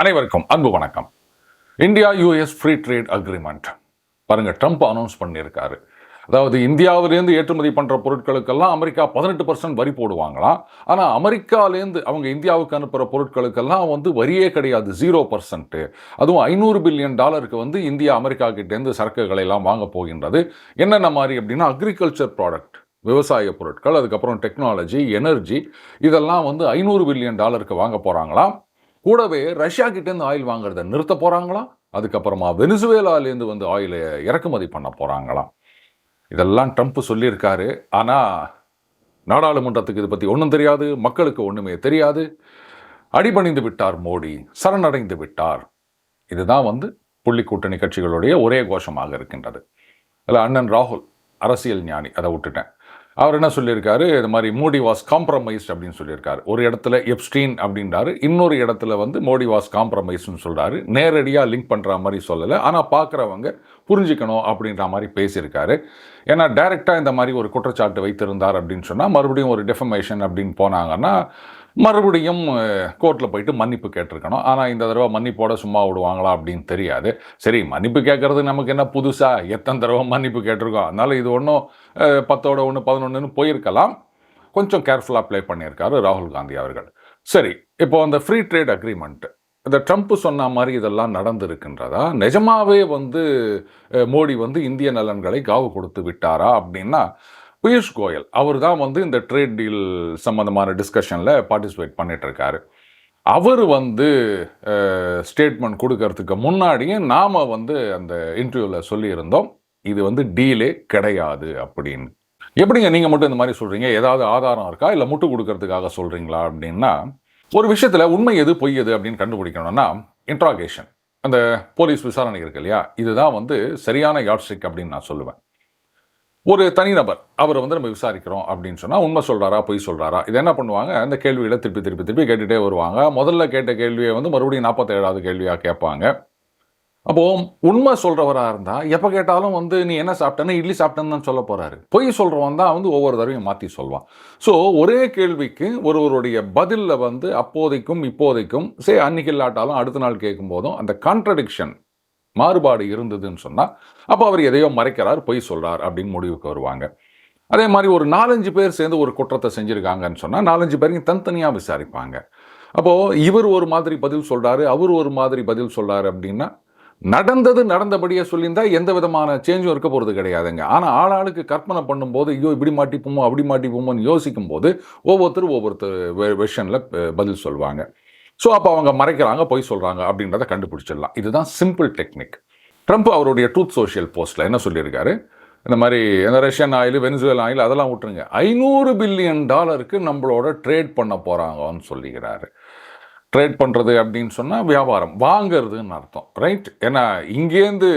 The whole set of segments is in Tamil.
அனைவருக்கும் அன்பு வணக்கம். India US free trade agreement பாருங்க ட்ரம்ப் அனௌன்ஸ் பண்ணியிருக்காரு. அதாவது இந்தியாவிலேருந்து ஏற்றுமதி பண்ணுற பொருட்களுக்கெல்லாம் அமெரிக்கா பதினெட்டு பர்சன்ட் வரி போடுவாங்களாம். ஆனால் அமெரிக்காலேருந்து அவங்க இந்தியாவுக்கு அனுப்புகிற பொருட்களுக்கெல்லாம் வந்து வரியே கிடையாது ஜீரோ பர்சன்ட்டு அதுவும் ஐநூறு பில்லியன் டாலருக்கு வந்து இந்தியா அமெரிக்கா கிட்டேருந்து சரக்குகளை எல்லாம் வாங்க போகின்றது. என்னென்ன மாதிரி அப்படின்னா அக்ரிகல்ச்சர் ப்ராடக்ட் விவசாய பொருட்கள் அதுக்கப்புறம் டெக்னாலஜி எனர்ஜி இதெல்லாம் வந்து ஐநூறு பில்லியன் டாலருக்கு வாங்க போகிறாங்களாம் கூடவே ரஷ்யா கிட்டேருந்து ஆயில் வாங்குறத நிறுத்த போகிறாங்களாம் அதுக்கப்புறமா வெனிசுவேலாலேருந்து வந்து ஆயிலை இறக்குமதி பண்ண போகிறாங்களாம் இதெல்லாம் ட்ரம்ப் சொல்லியிருக்காரு. ஆனால் நாடாளுமன்றத்துக்கு இதை பற்றி ஒன்றும் தெரியாது மக்களுக்கு ஒன்றுமே தெரியாது. அடிபணிந்து விட்டார் மோடி சரணடைந்து விட்டார். இதுதான் வந்து புள்ளி கூட்டணி கட்சிகளுடைய ஒரே கோஷமாக இருக்கின்றது. அதில் அண்ணன் ராகுல் அரசியல் ஞானி அதை விட்டுட்டேன். அவர் என்ன சொல்லியிருக்காரு? இது மாதிரி மோடி வாஸ் காம்ப்ரமைஸ்ட் அப்படின்னு சொல்லியிருக்காரு. ஒரு இடத்துல எப்ஸ்டீன் அப்படின்றாரு. இன்னொரு இடத்துல வந்து மோடி வாஸ் காம்ப்ரமைஸ்னு சொல்கிறாரு நேரடியாக லிங்க் பண்ணுற மாதிரி சொல்லலை. ஆனால் பார்க்குறவங்க புரிஞ்சுக்கணும் அப்படின்ற மாதிரி பேசியிருக்காரு. ஏன்னா டைரெக்டாக இந்த மாதிரி ஒரு குற்றச்சாட்டு வைத்திருந்தார் அப்படின்னு சொன்னால் மறுபடியும் ஒரு டெஃபமேஷன் அப்படின்னு போனாங்கன்னா மறுபடியும் கோர்ட்டில் போயிட்டு மன்னிப்பு கேட்டிருக்கணும். ஆனால் இந்த தடவை மன்னிப்போட சும்மா விடுவாங்களா அப்படின்னு தெரியாது. சரி மன்னிப்பு கேட்குறது நமக்கு என்ன புதுசாக எத்தனை தடவை மன்னிப்பு கேட்டிருக்கோம்? அதனால் இது ஒன்றும் பத்தோட ஒன்று பதினொன்றுன்னு போயிருக்கலாம். கொஞ்சம் கேர்ஃபுல்லாக ப்ளே பண்ணியிருக்காரு ராகுல் காந்தி அவர்கள். சரி இப்போ அந்த ஃப்ரீ ட்ரேட் அக்ரிமெண்ட் இந்த ட்ரம்ப் சொன்ன மாதிரி இதெல்லாம் நடந்திருக்கின்றதா? நிஜமாவே வந்து மோடி வந்து இந்திய நலன்களை காவு கொடுத்து விட்டாரா அப்படின்னா பியூஷ் கோயல் அவர் தான் வந்து இந்த ட்ரேட் டீல் சம்மந்தமான டிஸ்கஷனில் பார்ட்டிசிபேட் பண்ணிகிட்ருக்காரு அவர் வந்து ஸ்டேட்மெண்ட் கொடுக்கறதுக்கு முன்னாடியே நாம் வந்து அந்த இன்டர்வியூவில் சொல்லியிருந்தோம் இது வந்து டீலே கிடையாது அப்படின்னு. எப்படிங்க நீங்கள் மட்டும் இந்த மாதிரி சொல்கிறீங்க ஏதாவது ஆதாரம் இருக்கா? இல்லை முட்டு கொடுக்கறதுக்காக சொல்கிறீங்களா அப்படின்னா ஒரு விஷயத்தில் உண்மை எது பொய் எது அப்படின்னு கண்டுபிடிக்கணும்னா இன்ட்ராகேஷன் அந்த போலீஸ் விசாரணை இருக்கு இல்லையா? இதுதான் வந்து சரியான யாட்ஸ்டிக் அப்படின்னு நான் சொல்லுவேன். ஒரு தனிநபர் அவரை வந்து நம்ம விசாரிக்கிறோம் அப்படின்னு சொன்னால் உண்மை சொல்கிறாரா பொய் சொல்கிறாரா இது என்ன பண்ணுவாங்க? அந்த கேள்விகளை திருப்பி திருப்பி திருப்பி கேட்டுகிட்டே வருவாங்க. முதல்ல கேட்ட கேள்வியை வந்து மறுபடியும் நாற்பத்தேழாவது கேள்வியாக கேட்பாங்க. அப்போது உண்மை சொல்கிறவராக இருந்தால் எப்போ கேட்டாலும் வந்து நீ என்ன சாப்பிட்டேன்னு? இட்லி சாப்பிட்டேன்னு தான் சொல்ல போகிறாரு பொய் சொல்கிறவன் தான் வந்து ஒவ்வொரு தடவையும் மாற்றி சொல்வான். ஸோ ஒரே கேள்விக்கு ஒருவருடைய பதிலில் வந்து அப்போதைக்கும் இப்போதைக்கும் சே அன்னைக்கு இல்லாட்டாலும் அடுத்த நாள் கேட்கும் போதும் அந்த கான்ட்ரடிக்ஷன் மாறுபாடு இருந்ததுன்னு சொன்னால் அப்போ அவர் எதையோ மறைக்கிறார் பொய் சொல்கிறார் அப்படின்னு முடிவுக்கு வருவாங்க. அதே மாதிரி ஒரு நாலஞ்சு பேர் சேர்ந்து ஒரு குற்றத்தை செஞ்சுருக்காங்கன்னு சொன்னால் நாலஞ்சு பேரையும் தனித்தனியாக விசாரிப்பாங்க. அப்போது இவர் ஒரு மாதிரி பதில் சொல்கிறாரு அவர் ஒரு மாதிரி பதில் சொல்கிறார் அப்படின்னா நடந்தது நடந்தபடியே சொல்லியிருந்தால் எந்த விதமான சேஞ்சும் இருக்க போகிறது கிடையாதுங்க. ஆனால் ஆளாளுக்கு கற்பனை பண்ணும்போது ஐயோ இப்படி மாட்டிப்போமோ அப்படி மாட்டிப்போமோன்னு யோசிக்கும் போது ஒவ்வொருத்தரும் ஒவ்வொருத்தர் வெர்ஷனில் பதில் சொல்லுவாங்க ஸோ அப்போ அவங்க மறைக்கிறாங்க பொய் சொல்கிறாங்க அப்படின்றத கண்டுபிடிச்சிடலாம். இதுதான் சிம்பிள் டெக்னிக் ட்ரம்ப் அவருடைய ட்ரூத் சோஷியல் போஸ்ட்டில் என்ன சொல்லியிருக்காரு? இந்த மாதிரி இந்த ரஷ்யன் ஆயில் வெனிசுவேல் ஆயில் அதெல்லாம் விட்டுருங்க ஐநூறு பில்லியன் டாலருக்கு நம்மளோட ட்ரேட் பண்ண போகிறாங்கன்னு சொல்லிக்கிறாரு. ட்ரேட் பண்ணுறது அப்படின்னு சொன்னால் வியாபாரம். வாங்கிறதுன்னு அர்த்தம். ரைட் ஏன்னா இங்கேருந்து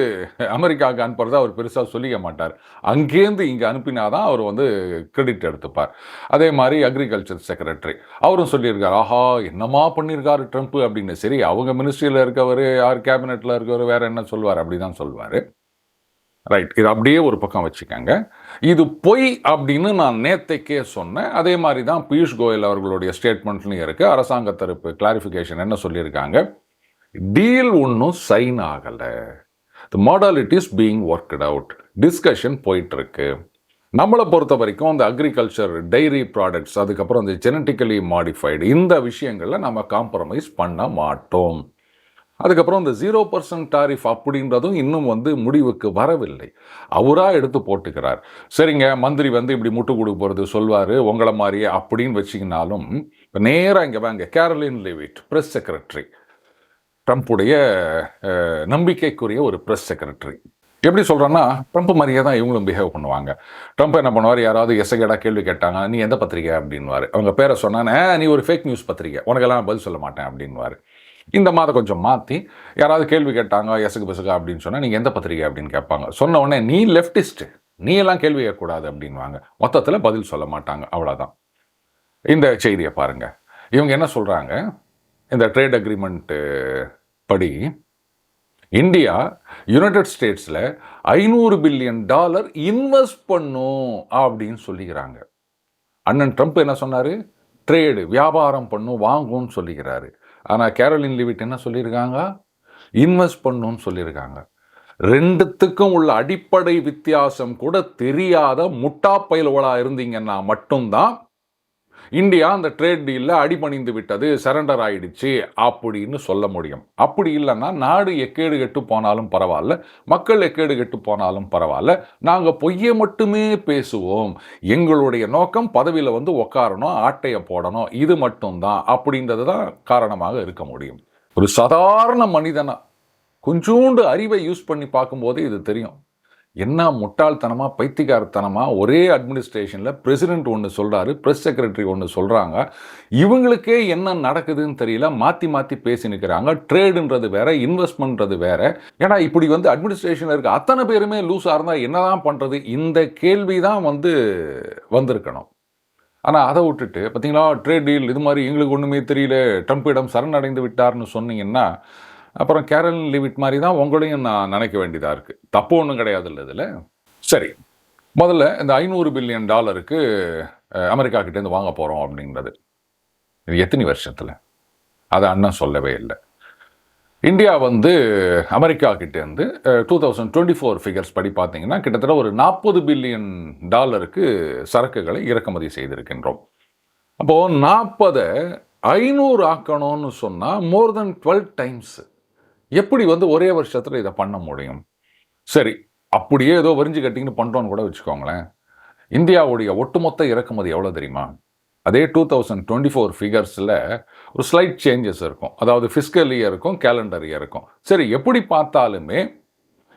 அமெரிக்காவுக்கு அனுப்புறதை அவர் பெருசாக சொல்லிக்க மாட்டார். அங்கேருந்து இங்கே அனுப்பினாதான் அவர் வந்து கிரெடிட் எடுத்துப்பார். அதே மாதிரி அக்ரிகல்ச்சர் செக்ரட்டரி அவரும் சொல்லியிருக்கார் ஆஹா என்னமா பண்ணியிருக்காரு ட்ரம்ப் அப்படின்னு. சரி அவங்க மினிஸ்ட்ரியில் இருக்கவர் யார் கேபினெட்டில் இருக்கவர் வேறு என்ன சொல்வார்? அப்படி தான் சொல்வார். ரைட் இது அப்படியே ஒரு பக்கம் வச்சுக்கோங்க. இது பொய் அப்படின்னு நான் நேத்தைக்கே சொன்னேன். அதே மாதிரி தான் பியூஷ் கோயல் அவர்களுடைய ஸ்டேட்மெண்ட்லையும் இருக்குது அரசாங்க தரப்பு கிளாரிஃபிகேஷன் என்ன சொல்லியிருக்காங்க? டீல் ஒன்றும் சைன் ஆகலை. The modalities being worked out discussion போயிட்டுருக்கு. நம்மளை பொறுத்த வரைக்கும் அந்த அக்ரிகல்ச்சர் டைரி ப்ராடக்ட்ஸ் அதுக்கப்புறம் அந்த ஜெனட்டிக்கலி மாடிஃபைடு இந்த விஷயங்களில் நம்ம காம்ப்ரமைஸ் பண்ண மாட்டோம். அதுக்கப்புறம் இந்த ஜீரோ பர்சன்ட் டாரிஃப் அப்படின்றதும் இன்னும் வந்து முடிவுக்கு வரவில்லை. அவராக எடுத்து போட்டுக்கிறார். சரிங்க மந்திரி வந்து இப்படி முட்டு கொடுக்க போகிறது சொல்வார் உங்களை மாதிரியே அப்படின்னு வச்சிங்கனாலும் இப்போ நேராக இங்கே வாங்க. கேரளின் லிவிட் ப்ரெஸ் செக்ரட்டரி ட்ரம்ப்புடைய நம்பிக்கைக்குரிய ஒரு ப்ரெஸ் செக்ரட்டரி எப்படி சொல்கிறேன்னா ட்ரம்ப் மாதிரியே தான் இவங்களும் பிஹேவ் பண்ணுவாங்க. ட்ரம்ப் என்ன பண்ணுவார்? யாராவது எசகேடா கேள்வி கேட்டாங்க நீ எந்த பத்திரிக்கை? அப்படின்வார் அவங்க பேரை சொன்னானே நீ ஒரு ஃபேக் நியூஸ் பத்திரிக்கை. உனக்கெல்லாம் பதில் சொல்ல மாட்டேன். அப்படின்வார் இந்த மாதம் கொஞ்சம் மாற்றி யாராவது கேள்வி கேட்டாங்க எசுக்கு பெசகா அப்படின்னு சொன்னால் நீங்கள் எந்த பத்திரிக்கை அப்படின்னு கேட்பாங்க. சொன்ன உடனே நீ லெஃப்டிஸ்ட்டு நீ எல்லாம் கேள்வி கேட்கக்கூடாது அப்படின்வாங்க மொத்தத்தில் பதில் சொல்ல மாட்டாங்க. அவ்வளோதான் இந்த செய்தியை பாருங்கள் இவங்க என்ன சொல்கிறாங்க இந்த ட்ரேட் அக்ரிமெண்ட்டு படி இந்தியா யுனைடெட் ஸ்டேட்ஸில் ஐநூறு பில்லியன் டாலர் இன்வெஸ்ட் பண்ணும் அப்படின்னு சொல்லிக்கிறாங்க. அண்ணன் ட்ரம்ப் என்ன சொன்னார்? ட்ரேடு வியாபாரம் பண்ணும் வாங்கும்னு சொல்லிக்கிறாரு. ஆனால் கேரோலின் லிவிட் என்ன சொல்லியிருக்காங்க? இன்வெஸ்ட் பண்ணுன்னு சொல்லியிருக்காங்க. ரெண்டுத்துக்கும் உள்ள அடிப்படை வித்தியாசம் கூட தெரியாத முட்டாப்பயல்களா இருந்தீங்கன்னா மட்டும்தான் இந்தியா அந்த ட்ரேட் டீலில் அடிபணிந்து விட்டது சரண்டர் ஆயிடுச்சு அப்படின்னு சொல்ல முடியும். அப்படி இல்லைன்னா நாடு எக்கேடு கெட்டு போனாலும் பரவாயில்ல மக்கள் எக்கேடு கெட்டு போனாலும் பரவாயில்ல நாங்கள் பொய்யை மட்டுமே பேசுவோம். எங்களுடைய நோக்கம் பதவியில் வந்து உக்காரணும் ஆட்டையை போடணும் இது மட்டும்தான் அப்படின்றது தான் காரணமாக இருக்க முடியும். ஒரு சாதாரண மனிதனாக கொஞ்சோண்டு அறிவை யூஸ் பண்ணி பார்க்கும்போது இது தெரியும். என்ன முட்டாள்தனமாக பைத்தியக்காரத்தனமா ஒரே அட்மினிஸ்ட்ரேஷனில் பிரசிடென்ட் ஒன்று சொல்கிறாரு ப்ரெஸ் செக்ரட்டரி ஒன்று சொல்கிறாங்க இவங்களுக்கே என்ன நடக்குதுன்னு தெரியல. மாற்றி மாற்றி பேசி நிற்கிறாங்க ட்ரேடுன்றது வேற இன்வெஸ்ட்மெண்ட்றது வேறு. ஏன்னா இப்படி வந்து அட்மினிஸ்ட்ரேஷனில் இருக்க அத்தனை பேருமே லூஸாக இருந்தால் என்னதான் பண்ணுறது இந்த கேள்வி தான் வந்து வந்திருக்கணும். ஆனால் அதை விட்டுட்டு பார்த்தீங்களா ட்ரேட் டீல் இது மாதிரி எங்களுக்கு ஒன்றுமே தெரியல. ட்ரம்ப்பிடம் சரணடைந்து விட்டார்னு சொன்னீங்கன்னா அப்புறம் கேரல் லிவிட் மாதிரி தான் உங்களையும் நான் நினைக்க வேண்டியதாக இருக்குது தப்பு ஒன்றும் கிடையாது இல்லை இதில். சரி. முதல்ல இந்த ஐநூறு பில்லியன் டாலருக்கு அமெரிக்கா கிட்டேருந்து வாங்க போகிறோம் அப்படின்றது இது எத்தனை வருஷத்தில்? அதை அண்ணன் சொல்லவே இல்லை. இந்தியா வந்து அமெரிக்கா கிட்டேருந்து two thousand twenty four figures படி பார்த்தீங்கன்னா கிட்டத்தட்ட ஒரு நாற்பது பில்லியன் டாலருக்கு சரக்குகளை இறக்குமதி செய்திருக்கின்றோம். அப்போது நாற்பதை ஐநூறு ஆக்கணும்னு சொன்னால் மோர் தென் டுவெல் டைம்ஸு எப்படி வந்து ஒரே வருஷத்தில் இதை பண்ண முடியும்? சரி அப்படியே ஏதோ வரிஞ்சு கட்டிங்கன்னு பண்ணுறோன்னு கூட வச்சுக்கோங்களேன். இந்தியாவுடைய ஒட்டுமொத்த இறக்குமதி எவ்வளோ தெரியுமா? அதே டூ தௌசண்ட் டுவெண்ட்டி ஃபோர் ஃபிகர்ஸில் ஒரு ஸ்லைட் சேஞ்சஸ் இருக்கும். அதாவது ஃபிஸ்கல் இயர் இருக்கும் கேலண்டர் இயர் இருக்கும் சரி எப்படி பார்த்தாலுமே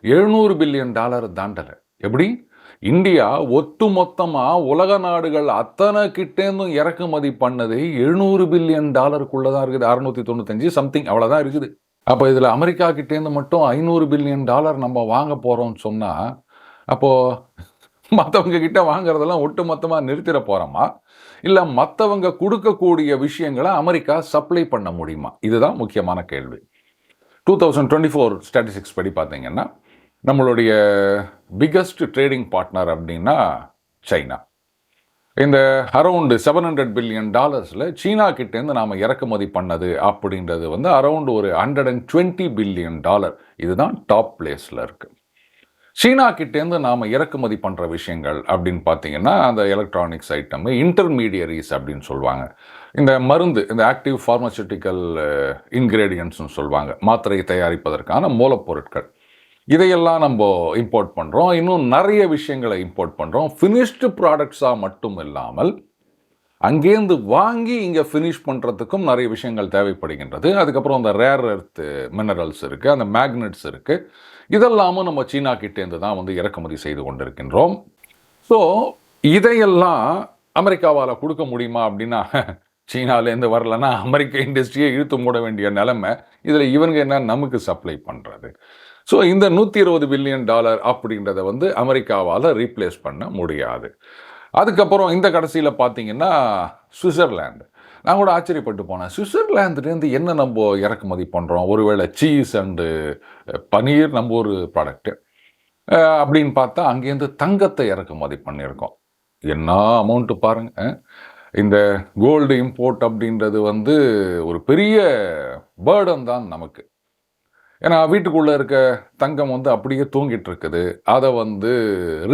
எழுநூறு பில்லியன் டாலர் தாண்டலை. எப்படி? இந்தியா ஒட்டு மொத்தமாக உலக நாடுகள் அத்தனை கிட்டேருந்தும் இறக்குமதி பண்ணது எழுநூறு பில்லியன் டாலருக்குள்ளே தான் இருக்குது. அறுநூத்தி தொண்ணூத்தஞ்சு சம்திங் அவ்வளோதான் இருக்குது. அப்போ இதில் அமெரிக்கா கிட்டேருந்து மட்டும் ஐநூறு பில்லியன் டாலர் நம்ம வாங்க போகிறோம்னு சொன்னால் அப்போது மற்றவங்க கிட்ட வாங்குறதெல்லாம் ஒட்டு மொத்தமாக நிறுத்திட போகிறோமா இல்லை மற்றவங்க கொடுக்கக்கூடிய விஷயங்களை அமெரிக்கா சப்ளை பண்ண முடியுமா? இதுதான் முக்கியமான கேள்வி. Two thousand twenty four statistics படி பார்த்தீங்கன்னா நம்மளுடைய பிக்கஸ்ட் ட்ரேடிங் பார்ட்னர் அப்படின்னா சைனா. இந்த அரவுண்டு செவன் ஹண்ட்ரட் பில்லியன் டாலர்ஸில் சீனா கிட்டேருந்து நாம் இறக்குமதி பண்ணது அப்படின்றது வந்து அரவுண்டு ஒரு hundred and twenty billion dollar இதுதான் டாப் பிளேஸில் இருக்குது சீனா கிட்டேருந்து நாம் இறக்குமதி பண்ணுற விஷயங்கள் அப்படின்னு பார்த்தீங்கன்னா அந்த எலக்ட்ரானிக்ஸ் ஐட்டம் இன்டர்மீடியரிஸ் அப்படின்னு சொல்லுவாங்க இந்த மருந்து இந்த ஆக்டிவ் ஃபார்மசூட்டிக்கல் இன்க்ரீடியன்ட்ஸ்னு சொல்லுவாங்க மாத்திரை தயாரிப்பதற்கான மூலப்பொருட்கள். இதையெல்லாம் நம்ம இம்போர்ட் பண்ணுறோம் இன்னும் நிறைய விஷயங்களை இம்போர்ட் பண்ணுறோம் ஃபினிஷ்டு ப்ராடக்ட்ஸாக மட்டும் இல்லாமல் அங்கேருந்து வாங்கி இங்கே ஃபினிஷ் பண்ணுறதுக்கும் நிறைய விஷயங்கள் தேவைப்படுகின்றது. அதுக்கப்புறம் அந்த ரேர் எர்த்து மினரல்ஸ் இருக்குது அந்த மேக்னெட்ஸ் இருக்குது இதெல்லாமும் நம்ம சீனா கிட்டேருந்து தான் வந்து இறக்குமதி செய்து கொண்டிருக்கின்றோம். ஸோ இதையெல்லாம் அமெரிக்காவால் கொடுக்க முடியுமா அப்படின்னா சீனாலேருந்து வரலன்னா அமெரிக்க இண்டஸ்ட்ரியை இழுத்து மூட வேண்டிய நிலைமை இதில் இவங்க என்ன நமக்கு சப்ளை பண்ணுறது ஸோ இந்த நூற்றி இருபது பில்லியன் டாலர் அப்படின்றத வந்து அமெரிக்காவால் ரீப்ளேஸ் பண்ண முடியாது. அதுக்கப்புறம் இந்த கடைசியில் பார்த்தீங்கன்னா சுவிட்சர்லாந்து. நான் கூட ஆச்சரியப்பட்டு போனேன். சுவிட்சர்லாந்துலேருந்து என்ன நம்ம இறக்குமதி பண்ணுறோம் ஒருவேளை சீஸ் அண்டு பனீர் நம்ம ஒரு ப்ராடக்ட்டு அப்படின்னு பார்த்தா அங்கேருந்து தங்கத்தை இறக்குமதி பண்ணியிருக்கோம். என்ன அமௌண்ட்டு பாருங்கள் இந்த கோல்டு இம்போர்ட் அப்படின்றது வந்து ஒரு பெரிய பேர்டன் தான் நமக்கு. ஏன்னா வீட்டுக்குள்ளே இருக்க தங்கம் வந்து அப்படியே தூங்கிட்டு இருக்குது அதை வந்து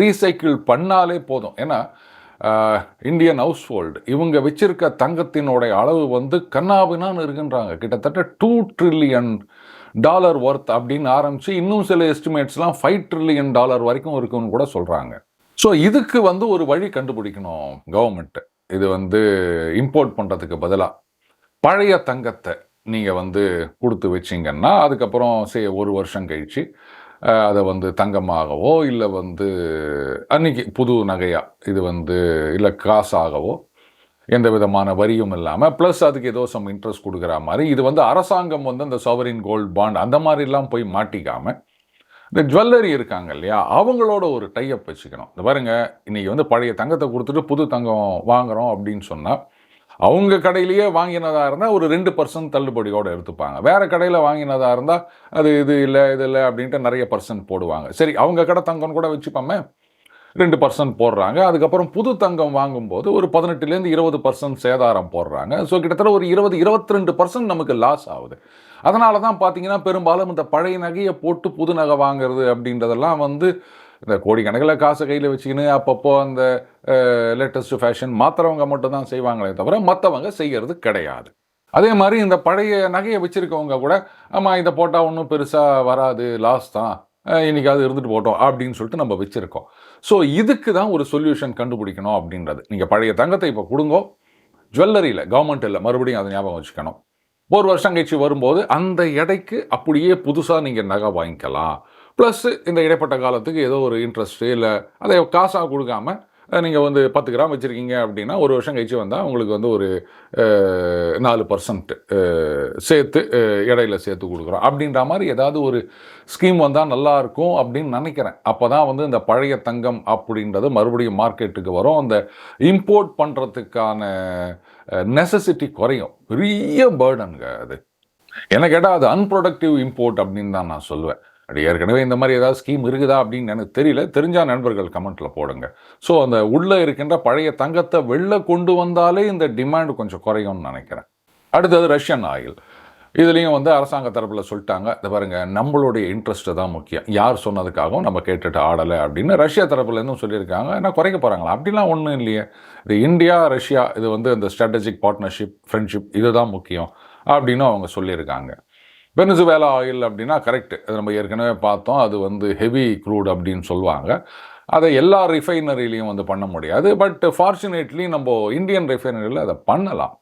ரீசைக்கிள் பண்ணாலே போதும். ஏன்னா இந்தியன் ஹவுஸ் ஹோல்டு இவங்க வச்சிருக்க தங்கத்தினுடைய அளவு வந்து கண்ணாபினான்னு இருக்குன்றாங்க. கிட்டத்தட்ட டூ ட்ரில்லியன் டாலர் ஒர்த் அப்படின்னு ஆரம்பித்து இன்னும் சில எஸ்டிமேட்ஸ்லாம் ஃபைவ் ட்ரில்லியன் டாலர் வரைக்கும் இருக்குன்னு கூட சொல்கிறாங்க ஸோ இதுக்கு வந்து ஒரு வழி கண்டுபிடிக்கணும் கவர்மெண்ட்டு இது வந்து இம்போர்ட் பண்ணுறதுக்கு பதிலாக பழைய தங்கத்தை நீங்கள் வந்து கொடுத்து வச்சிங்கன்னா அதுக்கப்புறம் சே ஒரு வருஷம் கழிச்சு அதை வந்து தங்கமாகவோ இல்லை வந்து அன்னைக்கு புது நகையாக இது வந்து இல்லை காசாகவோ எந்த விதமான வரியும் இல்லாமல் ப்ளஸ் அதுக்கு ஏதோ சம் இன்ட்ரெஸ்ட் கொடுக்குற மாதிரி இது வந்து அரசாங்கம் வந்து அந்த சவரின் கோல்ட் பாண்ட் அந்த மாதிரிலாம் போய் மாட்டிக்காமல் இந்த ஜுவல்லரி இருக்காங்க இல்லையா அவங்களோட ஒரு டைப் வச்சுக்கணும். இந்த பாருங்க இன்றைக்கி வந்து பழைய தங்கத்தை கொடுத்துட்டு புது தங்கம் வாங்குகிறோம் அப்படின்னு சொன்னால் அவங்க கடையிலேயே வாங்கினதாக இருந்தால் ஒரு ரெண்டு பர்சன்ட் தள்ளுபடியோடு எடுத்துப்பாங்க. வேறு கடையில் வாங்கினதாக இருந்தால் அது இது இல்லை இது இல்லை அப்படின்ட்டு நிறைய பர்சன்ட் போடுவாங்க. சரி அவங்க கடை தங்கம்னு கூட வச்சுப்போமே. ரெண்டு பர்சன்ட் போடுறாங்க. அதுக்கப்புறம் புது தங்கம் வாங்கும்போது ஒரு பதினெட்டுலேருந்து இருபது பர்சன்ட் சேதாரம் போடுறாங்க. ஸோ கிட்டத்தட்ட ஒரு இருபது இருபத்தி ரெண்டு பர்சன்ட் நமக்கு லாஸ் ஆகுது. அதனால தான் பார்த்தீங்கன்னா பெரும்பாலும் இந்த பழைய நகையை போட்டு புது நகை வாங்குறது அப்படின்றதெல்லாம் வந்து இந்த கோடிக்கணக்கில் காசை கையில் வச்சுக்கின்னு அப்பப்போ அந்த லேட்டஸ்ட் ஃபேஷன் மாத்திரவங்க மட்டும் தான் செய்வாங்களே தவிர மற்றவங்க செய்கிறது கிடையாது. அதே மாதிரி இந்த பழைய நகையை வச்சுருக்கவங்க கூட ஆமாம் இதை போட்டால் ஒன்றும் பெருசாக வராது லாஸ் தான். இன்றைக்காவது இருந்துட்டு போட்டோம் அப்படின்னு சொல்லிட்டு நம்ம வச்சுருக்கோம். ஸோ இதுக்கு தான் ஒரு சொல்யூஷன் கண்டுபிடிக்கணும் அப்படின்றது. நீங்கள் பழைய தங்கத்தை இப்போ கொடுங்கோ. ஜுவல்லரியில் கவர்மெண்ட் இல்லை மறுபடியும் அதை ஞாபகம் வச்சுக்கணும். ஒரு வருஷம் கழிச்சு வரும்போது அந்த எடைக்கு அப்படியே புதுசாக நீங்கள் நகை வாங்கிக்கலாம். ப்ளஸ் இந்த இடைப்பட்ட காலத்துக்கு ஏதோ ஒரு இன்ட்ரெஸ்ட்டு இல்லை அதை காசாக கொடுக்காம நீங்கள் வந்து பத்து கிராம் வச்சுருக்கீங்க அப்படின்னா ஒரு வருஷம் கழிச்சு வந்தால் உங்களுக்கு வந்து ஒரு நாலு பர்சன்ட் சேர்த்து இடையில சேர்த்து கொடுக்குறோம். அப்படின்ற மாதிரி ஏதாவது ஒரு ஸ்கீம் வந்தால் நல்லாயிருக்கும் அப்படின்னு நினைக்கிறேன். அப்போ தான் வந்து இந்த பழைய தங்கம் அப்படின்றது மறுபடியும் மார்க்கெட்டுக்கு வரும். அந்த இம்போர்ட் பண்ணுறதுக்கான நெசசிட்டி குறையும். பெரிய பேர்டனுங்க அது. என்ன கேட்டால் அது அன்ப்ரொடக்டிவ் இம்போர்ட் அப்படின்னு தான் நான் சொல்லுவேன் அப்படி ஏற்கனவே இந்த மாதிரி ஏதாவது ஸ்கீம் இருக்குதா அப்படின்னு எனக்கு தெரியல. தெரிஞ்சால் நண்பர்கள் கமெண்ட்டில் போடுங்க. ஸோ அந்த உள்ளே இருக்கின்ற பழைய தங்கத்தை வெளில கொண்டு வந்தாலே இந்த டிமாண்ட் கொஞ்சம் குறையும்னு நினைக்கிறேன். அடுத்தது ரஷ்யன் ஆயில் இதுலேயும் வந்து அரசாங்க தரப்பில் சொல்லிட்டாங்க. இந்த பாருங்க நம்மளுடைய இன்ட்ரெஸ்ட்டு தான் முக்கியம். யார் சொன்னதுக்காகவும் நம்ம கேட்டுட்டு ஆடலை அப்படின்னு ரஷ்யா தரப்புலேருந்தும் சொல்லியிருக்காங்க. என்ன குறைக்க போகிறாங்களா அப்படிலாம் ஒன்றும் இல்லையே. இது இந்தியா ரஷ்யா இது வந்து இந்த ஸ்ட்ராட்டஜிக் பார்ட்னர்ஷிப் ஃப்ரெண்ட்ஷிப் இதுதான் முக்கியம் அப்படின்னு அவங்க சொல்லியிருக்காங்க. வெனிசுவேலா ஆயில் அப்படின்னா கரெக்ட் அது நம்ம ஏற்கனவே பார்த்தோம். அது வந்து ஹெவி க்ரூட் அப்படின்னு சொல்லுவாங்க. அதை எல்லா ரிஃபைனரிலையும் வந்து பண்ண முடியாது. பட் ஃபார்ச்சுனேட்லி நம்ம இந்தியன் ரிஃபைனரியில் அதை பண்ணலாம்.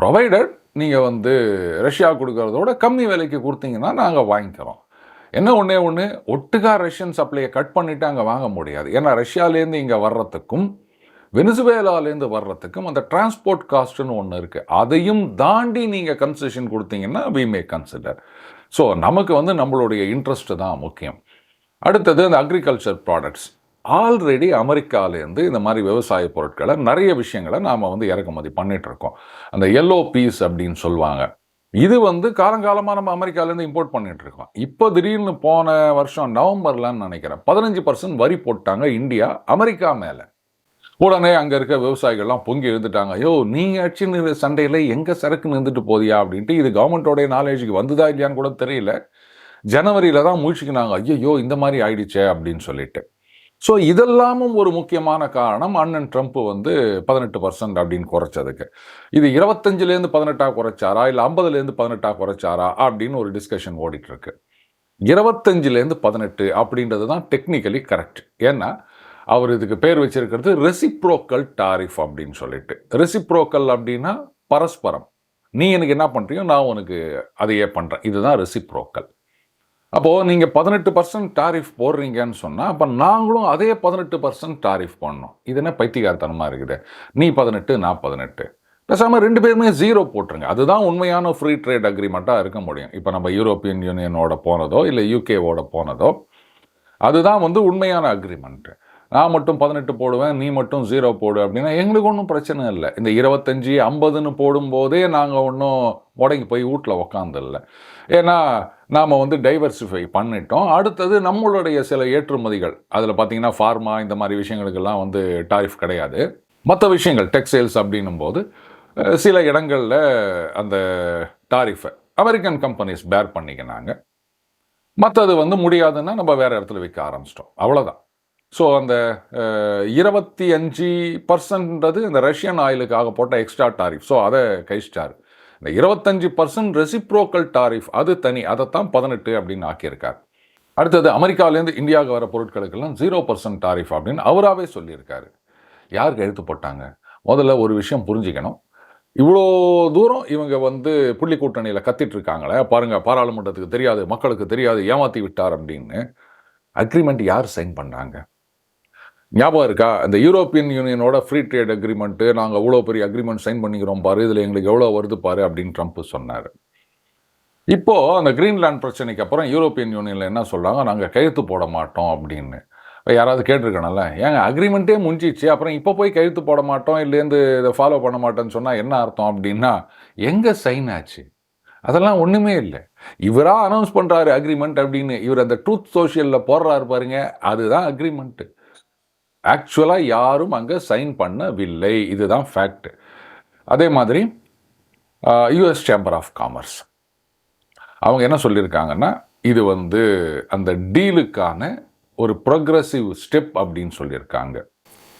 ப்ரொவைடட் நீங்கள் வந்து ரஷ்யா கொடுக்கறதோட கம்மி விலைக்கு கொடுத்தீங்கன்னா நாங்கள் வாங்கிக்கிறோம். என்ன ஒன்றே ஒன்று ஒட்டுக்கா ரஷ்யன் சப்ளையை கட் பண்ணிவிட்டு அங்கே வாங்க முடியாது. ஏன்னா ரஷ்யாலேருந்து இங்கே வர்றதுக்கும் வெனிசுவேலாலேருந்து வர்றதுக்கும் அந்த டிரான்ஸ்போர்ட் காஸ்ட்னு ஒன்று இருக்குது அதையும் தாண்டி நீங்கள் கன்செஷன் கொடுத்தீங்கன்னா வி மே கன்சிடர் ஸோ நமக்கு வந்து நம்மளுடைய இன்ட்ரெஸ்ட்டு தான் முக்கியம். அடுத்தது அந்த அக்ரிகல்ச்சர் ப்ராடக்ட்ஸ் ஆல்ரெடி அமெரிக்காலேருந்து இந்த மாதிரி விவசாய பொருட்களை நிறைய விஷயங்களை நாம் வந்து இறக்குமதி பண்ணிகிட்ருக்கோம் அந்த எல்லோ பீஸ் அப்படின்னு சொல்லுவாங்க. இது வந்து காலங்காலமாக நம்ம அமெரிக்காலேருந்து இம்போர்ட் பண்ணிகிட்ருக்கோம் இருக்கோம் இப்போ திடீர்னு போன வருஷம் நவம்பர்லன்னு நினைக்கிறேன் பதினஞ்சு பர்சன்ட் வரி போட்டாங்க இந்தியா அமெரிக்கா மேலே. உடனே அங்கே இருக்க விவசாயிகள்லாம் பொங்கி எழுந்துட்டாங்க. ஐயோ நீங்கள் அடிச்சு சண்டையில் எங்கே சரக்கு நின்றுட்டு போதியா? அப்படின்ட்டு இது கவர்மெண்ட்டோடைய நாலேஜுக்கு வந்துதா இல்லையான்னு கூட தெரியல. ஜனவரியில் தான் முழிச்சுக்கினாங்க. ஐயோ இந்த மாதிரி ஆயிடுச்சே அப்படின்னு சொல்லிட்டு. ஸோ இதெல்லாமும் ஒரு முக்கியமான காரணம் அண்ணன் ட்ரம்ப் வந்து பதினெட்டு பர்சன்ட் அப்படின்னு குறைச்சதுக்கு. இது இருபத்தஞ்சிலேருந்து பதினெட்டாக குறைச்சாரா? இல்லை ஐம்பதுலேருந்து பதினெட்டாக குறைச்சாரா? அப்படின்னு ஒரு டிஸ்கஷன் ஓடிட்டுருக்கு இருபத்தஞ்சிலேருந்து பதினெட்டு அப்படின்றது தான் டெக்னிக்கலி கரெக்ட் ஏன்னா அவர் இதுக்கு பேர் வச்சிருக்கிறது ரெசிப்ரோக்கல் டாரிஃப் அப்படின்னு சொல்லிட்டு. ரெசிப்ரோக்கல் அப்படின்னா பரஸ்பரம். நீ எனக்கு என்ன பண்ணுறியோ நான் உனக்கு அதையே பண்ணுறேன் இதுதான் ரெசிப்ரோக்கல் அப்போது நீங்கள் பதினெட்டு பர்சன்ட் டாரிஃப் போடுறீங்கன்னு சொன்னால் அப்போ நாங்களும் அதே பதினெட்டு பர்சன்ட் டாரிஃப் பண்ணோம் இது என்ன பைத்தியகாரத்தனமாக இருக்குது? நீ பதினெட்டு நான் பதினெட்டு. பேசாமல் ரெண்டு பேருமே ஜீரோ போட்டுருங்க. அதுதான் உண்மையான ஃப்ரீ ட்ரேட் அக்ரிமெண்ட்டாக இருக்க முடியும். இப்போ நம்ம யூரோப்பியன் யூனியனோட போனதோ இல்லை யூகேவோட போனதோ அதுதான் வந்து உண்மையான அக்ரிமெண்ட்டு நான் மட்டும் பதினெட்டு போடுவேன் நீ மட்டும் ஜீரோ போடு அப்படின்னா எங்களுக்கு ஒன்றும் பிரச்சனை இல்லை. இந்த இருபத்தஞ்சி ஐம்பதுன்னு போடும்போதே நாங்கள் ஒன்றும் முடங்கி போய் வீட்டில் உக்காந்துடல ஏன்னா நாம் வந்து டைவர்சிஃபை பண்ணிட்டோம். அடுத்தது நம்மளுடைய சில ஏற்றுமதிகள். அதில் பார்த்தீங்கன்னா ஃபார்மா இந்த மாதிரி விஷயங்களுக்கெல்லாம் வந்து டாரிஃப் கிடையாது. மற்ற விஷயங்கள் டெக்ஸ்டைல்ஸ் அப்படின்னும் போது சில இடங்களில் அந்த டாரிஃபை அமெரிக்கன் கம்பெனிஸ் பேர் பண்ணிக்கினாங்க. மற்றது வந்து முடியாதுன்னா நம்ம வேறு இடத்துல விற்க ஆரம்பிச்சிட்டோம். அவ்வளோதான் ஸோ அந்த இருபத்தி அஞ்சு பர்சன்ட்ன்றது இந்த ரஷ்யன் ஆயிலுக்காக போட்ட எக்ஸ்ட்ரா டாரிஃப் ஸோ அதை கழிச்சிட்டார். இந்த இருபத்தஞ்சு பர்சன்ட் ரெசிப்ரோக்கல் டாரிஃப் அது தனி. அதைத்தான் பதினெட்டு அப்படின்னு ஆக்கியிருக்கார். அடுத்தது அமெரிக்காவிலேருந்து இந்தியாவுக்கு வர பொருட்களுக்கெல்லாம் ஜீரோ பர்சன்ட் டாரிஃப் அப்படின்னு அவராகவே சொல்லியிருக்காரு. யாருக்கு எழுத்து போட்டாங்க? முதல்ல ஒரு விஷயம் புரிஞ்சுக்கணும். இவ்வளோ தூரம் இவங்க வந்து புள்ளி கூட்டணியில் கத்திட்டு இருக்காங்களே பாருங்கள் பாராளுமன்றத்துக்கு தெரியாது மக்களுக்கு தெரியாது ஏமாற்றி விட்டார் அப்படின்னு அக்ரிமெண்ட் யார் சைன் பண்ணாங்க? ஞாபகம் இருக்கா? இந்த யூரோப்பியன் யூனியனோட ஃப்ரீ ட்ரேட் அக்ரிமெண்ட்டு நாங்கள் அவ்வளோ பெரிய அக்ரிமெண்ட் சைன் பண்ணிக்கிறோம் பாரு இதில் எங்களுக்கு எவ்வளோ வருது பாரு அப்படின்னு ட்ரம்ப் சொன்னார். இப்போது அந்த கிரீன்லாண்ட் பிரச்சனைக்கு அப்புறம் யூரோப்பியன் யூனியனில் என்ன சொல்கிறாங்க நாங்கள் கையெழுத்து போட மாட்டோம் அப்படின்னு. யாராவது கேட்டிருக்கணும்ல? ஏங்க அக்ரிமெண்ட்டே முடிஞ்சிச்சு. அப்புறம் இப்போ போய் கையெழுத்து போட மாட்டோம் இல்லேருந்து இதை ஃபாலோ பண்ண மாட்டேன்னு சொன்னால் என்ன அர்த்தம் அப்படின்னா எங்கே சைன் ஆச்சு? அதெல்லாம் ஒன்றுமே இல்லை. இவராக அனௌன்ஸ் பண்ணுறாரு அக்ரிமெண்ட் அப்படின்னு. இவர் அந்த ட்ரூத் சோஷியலில் போடுறாரு பாருங்க அதுதான் அக்ரிமெண்ட்டு ஆக்சுவலாக யாரும் அங்கே சைன் பண்ணவில்லை இதுதான் ஃபேக்ட் அதே மாதிரி யுஎஸ் சேம்பர் ஆஃப் காமர்ஸ் அவங்க என்ன சொல்லியிருக்காங்கன்னா இது வந்து அந்த டீலுக்கான ஒரு ப்ரொக்ரஸிவ் ஸ்டெப் அப்படின்னு சொல்லியிருக்காங்க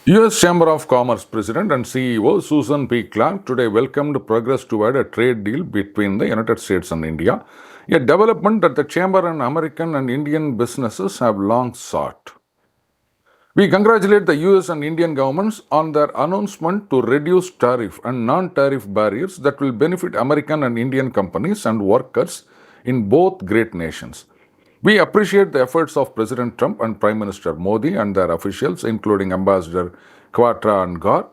US chamber of commerce president and CEO Susan B Clark today welcome to progress toward a trade deal between the United States and India a development at the chamber and American and Indian businesses have long sought We congratulate the US and Indian governments on their announcement to reduce tariff and non tariff barriers that will benefit American and Indian companies and workers in both great nations. We appreciate the efforts of President Trump and Prime Minister Modi and their officials, including Ambassador Quatra and Gar.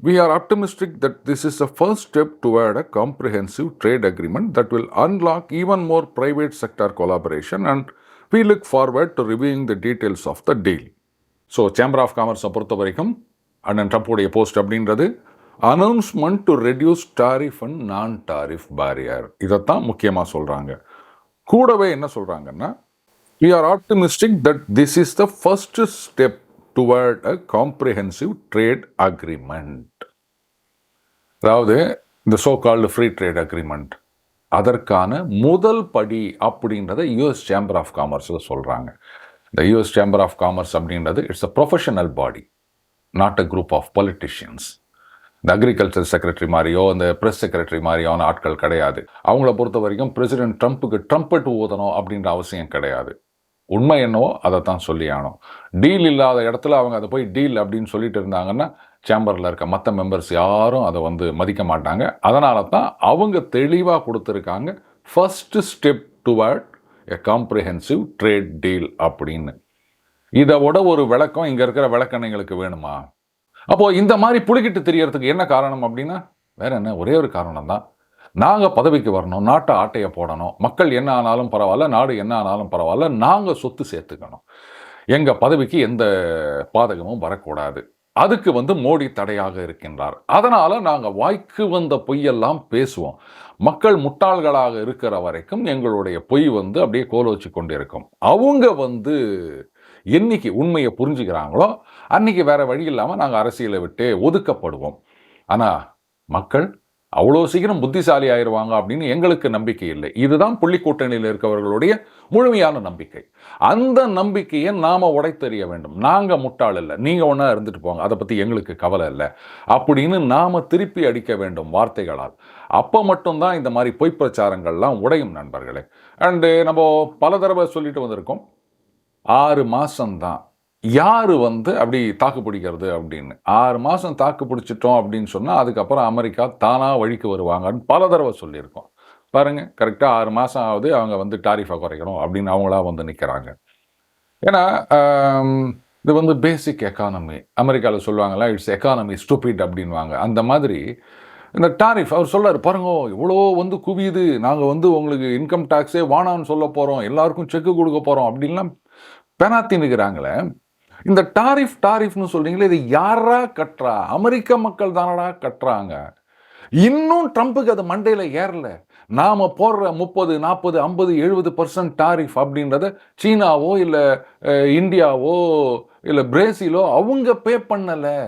We are optimistic that this is a first step toward a comprehensive trade agreement that will unlock even more private sector collaboration, and we look forward to reviewing the details of the deal. So chamber of காமர்ஸை பொறுத்த வரைக்கும் அண்ணன் ட்ரம்ப்புடைய போஸ்ட் அப்படின்றது announcement to reduce tariff and non tariff barrier இதைத்தான் முக்கியமாக சொல்கிறாங்க கூடவே என்ன சொல்கிறாங்கன்னா we are optimistic that this is the first step toward a comprehensive trade agreement அதாவது இந்த so called free trade agreement அதற்கான முதல் படி அப்படின்றத யூஎஸ் சேம்பர் ஆஃப் காமர்ஸில் சொல்கிறாங்க இந்த யூஎஸ் சேம்பர் ஆஃப் காமர்ஸ் அப்படின்றது it's a professional body not a group of politicians இந்த அக்ரிகல்ச்சர் செக்ரட்டரி மாதிரியோ இந்த ப்ரெஸ் செக்ரட்டரி மாதிரியான ஆட்கள் கிடையாது. அவங்கள பொறுத்த வரைக்கும் பிரசிடென்ட் ட்ரம்ப்புக்கு ட்ரம்பட் ஊதணும் அப்படின்ற அவசியம் கிடையாது. உண்மை என்னவோ அதை தான் சொல்லி ஆனோம் டீல் இல்லாத இடத்துல அவங்க அதை போய் டீல் அப்படின்னு சொல்லிட்டு இருந்தாங்கன்னா சேம்பரில் இருக்க மற்ற மெம்பர்ஸ் யாரும் அதை வந்து மதிக்க மாட்டாங்க. அதனால தான் அவங்க தெளிவாக கொடுத்துருக்காங்க first step toward a comprehensive trade deal அப்படின்னு. இதோட ஒரு விளக்கம் இங்கே இருக்கிற விளக்கணைங்களுக்கு வேணுமா? அப்போது இந்த மாதிரி புளிக்கிட்டு தெரியறதுக்கு என்ன காரணம் அப்படின்னா வேற என்ன? ஒரே ஒரு காரணம் தான் நாங்கள் பதவிக்கு வரணும் நாட்டை ஆட்டையை போடணும் மக்கள் என்ன ஆனாலும் பரவாயில்ல நாடு என்ன ஆனாலும் பரவாயில்ல நாங்கள் சொத்து சேர்த்துக்கணும். எங்கள் பதவிக்கு எந்த பாதகமும் வரக்கூடாது. அதுக்கு வந்து மோடி தடையாக இருக்கின்றார். அதனால் நாங்கள் வாய்க்கு வந்த பொய்யெல்லாம் பேசுவோம். மக்கள் முட்டாள்களாக இருக்கிற வரைக்கும் எங்களுடைய பொய் வந்து அப்படியே கோல வச்சு இருக்கும் அவங்க வந்து என்னைக்கு உண்மையை புரிஞ்சுக்கிறாங்களோ அன்னைக்கு வேற வழி இல்லாமல் நாங்கள் அரசியலை விட்டு ஒதுக்கப்படுவோம். ஆனால் மக்கள் அவ்வளோ சீக்கிரம் புத்திசாலி ஆயிடுவாங்க அப்படின்னு எங்களுக்கு நம்பிக்கை இல்லை. இதுதான் புள்ளி கூட்டணியில் இருக்கவர்களுடைய முழுமையான நம்பிக்கை. அந்த நம்பிக்கையை நாம் உடைத்தெறிய வேண்டும். நாங்கள் முட்டாள் இல்லை. நீங்கள் ஒன்றா இருந்துட்டு போங்க. அதை பற்றி எங்களுக்கு கவலை இல்லை. அப்படின்னு நாம் திருப்பி அடிக்க வேண்டும் வார்த்தைகளால். அப்போ மட்டும்தான் இந்த மாதிரி பொய் பிரச்சாரங்கள்லாம் உடையும் நண்பர்களே. அண்டு நம்ம பல தடவை சொல்லிட்டு வந்திருக்கோம். ஆறு மாதம்தான் யார் வந்து அப்படி தாக்கு பிடிக்கிறது அப்படின்னு? ஆறு மாதம் தாக்கு பிடிச்சிட்டோம் அப்படின்னு சொன்னால் அதுக்கப்புறம் அமெரிக்கா தானாக வழிக்கு வருவாங்கன்னு பல தடவை சொல்லியிருக்கோம். பாருங்கள் கரெக்டாக ஆறு மாதம் ஆகுது அவங்க வந்து டாரிஃபை குறைக்கணும் அப்படின்னு அவங்களா வந்து நிற்கிறாங்க ஏன்னா இது வந்து பேசிக் எக்கானமி அமெரிக்காவில் சொல்லுவாங்களா இட்ஸ் எக்கானமி ஸ்டூபிட் அப்படின்வாங்க அந்த மாதிரி இந்த டாரிஃப் அவர் சொல்லார் பாருங்க இவ்வளோ வந்து குவியுது. நாங்கள் வந்து உங்களுக்கு இன்கம் டேக்ஸே வானான்னு சொல்ல போகிறோம் எல்லாருக்கும் செக்கு கொடுக்க போகிறோம் அப்படின்லாம் பெனாத்தி நிற்கிறாங்களே இந்த டாரிஃப் டாரிஃப்னு சொல்கிறீங்களே இது யாரா கட்டுறா? அமெரிக்க மக்கள் தானடா கட்டுறாங்க. இன்னும் ட்ரம்ப்புக்கு அது மண்டையில் ஏறல. நாம் போடுற முப்பது நாற்பது ஐம்பது எழுபது பர்சன்ட் டாரிஃப் அப்படின்றத சீனாவோ இல்லை இந்தியாவோ இல்லை பிரேசிலோ அவங்க பே பண்ணலை.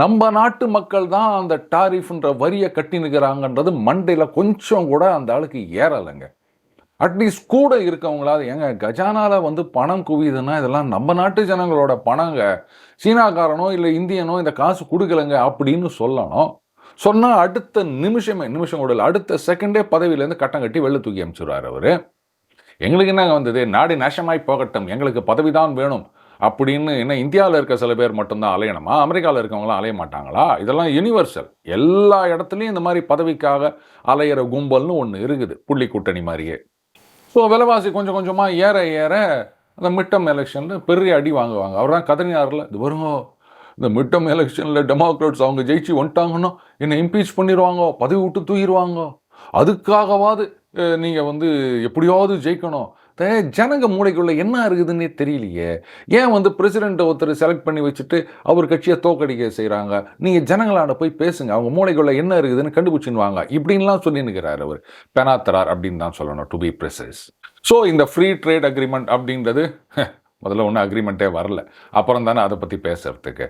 நம்ம நாட்டு மக்கள் தான் அந்த டாரிஃப்ன்ற வரியை கட்டினுக்கிறாங்கன்றது மண்டையில் கொஞ்சம் கூட அந்த ஆளுக்கு ஏறலைங்க. அட்லீஸ்ட் கூட இருக்கவங்களாவது ஏங்க கஜானால வந்து பணம் குவியுதுன்னா இதெல்லாம் நம்ம நாட்டு ஜனங்களோட பணங்க சீனாக்காரனோ இல்லை இந்தியனோ இந்த காசு கொடுக்கலங்க அப்படின்னு சொல்லணும். சொன்னால் அடுத்த நிமிஷமே நிமிஷம் கூட இல்லை அடுத்த செகண்டே பதவியிலேருந்து கட்டம் கட்டி வெளில தூக்கி அனுப்பிச்சுடுறாரு அவர். எங்களுக்கு என்னங்க வந்தது? நாடு நாசமாய் போகட்டும் எங்களுக்கு பதவி தான் வேணும் அப்படின்னு என்ன இந்தியாவில் இருக்க சில பேர் மட்டும்தான் அலையணுமா? அமெரிக்காவில் இருக்கவங்களாம் அலைய மாட்டாங்களா? இதெல்லாம் யூனிவர்சல் எல்லா இடத்துலையும் இந்த மாதிரி பதவிக்காக அலையிற கும்பல்னு ஒன்று இருக்குது புள்ளி கூட்டணி மாதிரியே. ஸோ விலைவாசி கொஞ்சம் கொஞ்சமாக ஏற ஏற அந்த மிட்டம் எலெக்ஷனில் பெரிய அடி வாங்குவாங்க. அவர் தான் கதறினார்ல இது வருங்க இந்த மிட்டம் எலெக்ஷனில் டெமோக்ராட்ஸ் அவங்க ஜெயிச்சு வந்துட்டாங்கன்னா என்னை இம்பீச் பண்ணிடுவாங்க பதவி விட்டு தூக்கிடுவாங்க. அதுக்காகவாது நீங்கள் வந்து எப்படியாவது ஜெயிக்கணும். ஜனங்க மூளைக்குள்ள என்ன இருக்குதுன்னே தெரியலையே. ஏன் வந்து பிரசிடெண்ட்டை ஒருத்தர் செலக்ட் பண்ணி வச்சுட்டு அவர் கட்சியை தோக்கடிக்க செய்கிறாங்க நீங்கள் ஜனங்களான போய் பேசுங்க. அவங்க மூளைக்குள்ள என்ன இருக்குதுன்னு கண்டுபிடிச்சின்வாங்க இப்படின்லாம் சொல்லினுக்கிறார் அவர். பெனாத்தரார் அப்படின்னு தான் சொல்லணும் டு பி ப்ரெசஸ் ஸோ இந்த ஃப்ரீ ட்ரேட் அக்ரிமெண்ட் அப்படின்றது முதல்ல ஒன்றும் அக்ரிமெண்ட்டே வரல. அப்புறம் தானே அதை பற்றி பேசுறதுக்கு.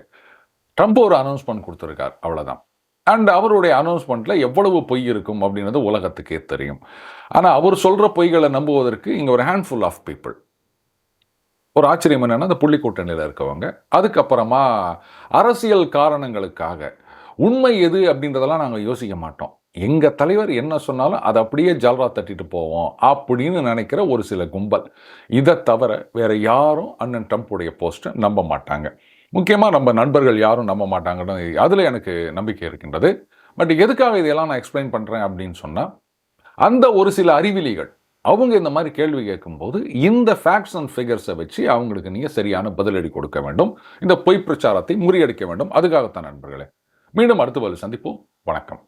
ட்ரம்ப் ஒரு அனௌன்ஸ்மெண்ட் கொடுத்துருக்கார். அவ்வளோதான் அண்ட் அவருடைய அனௌன்ஸ்மெண்ட்டில் எவ்வளவு பொய் இருக்கும் அப்படின்றது உலகத்துக்கே தெரியும். ஆனால் அவர் சொல்கிற பொய்களை நம்புவதற்கு இங்கே ஒரு ஹேண்ட்ஃபுல் ஆஃப் பீப்புள் ஒரு ஆச்சரியம் என்னென்னா அந்த புள்ளிக்கூட்டணியில் இருக்கவங்க. அதுக்கப்புறமா அரசியல் காரணங்களுக்காக உண்மை எது அப்படின்றதெல்லாம் நாங்கள் யோசிக்க மாட்டோம். எங்கள் தலைவர் என்ன சொன்னாலும் அதை அப்படியே ஜல்ரா தட்டிட்டு போவோம் அப்படின்னு நினைக்கிற ஒரு சில கும்பல். இதை தவிர வேறு யாரும் அண்ணன் ட்ரம்ப்புடைய போஸ்ட்டை நம்ப மாட்டாங்க. முக்கியமாக நம்ம நண்பர்கள் யாரும் நம்ப மாட்டாங்கன்னு அதில் எனக்கு நம்பிக்கை இருக்கின்றது. பட் எதுக்காக இதெல்லாம் நான் எக்ஸ்பிளைன் பண்ணுறேன் அப்படின்னு சொன்னால் அந்த ஒரு சில அறிவிலிகள் அவங்க இந்த மாதிரி கேள்வி கேட்கும்போது இந்த ஃபேக்ட்ஸ் அண்ட் ஃபிகர்ஸை வச்சு அவங்களுக்கு நீங்கள் சரியான பதிலடி கொடுக்க வேண்டும். இந்த பொய் பிரச்சாரத்தை முறியடிக்க வேண்டும். அதுக்காகத்தான் நண்பர்களே. மீண்டும் அடுத்த பதில் சந்திப்போம். வணக்கம்.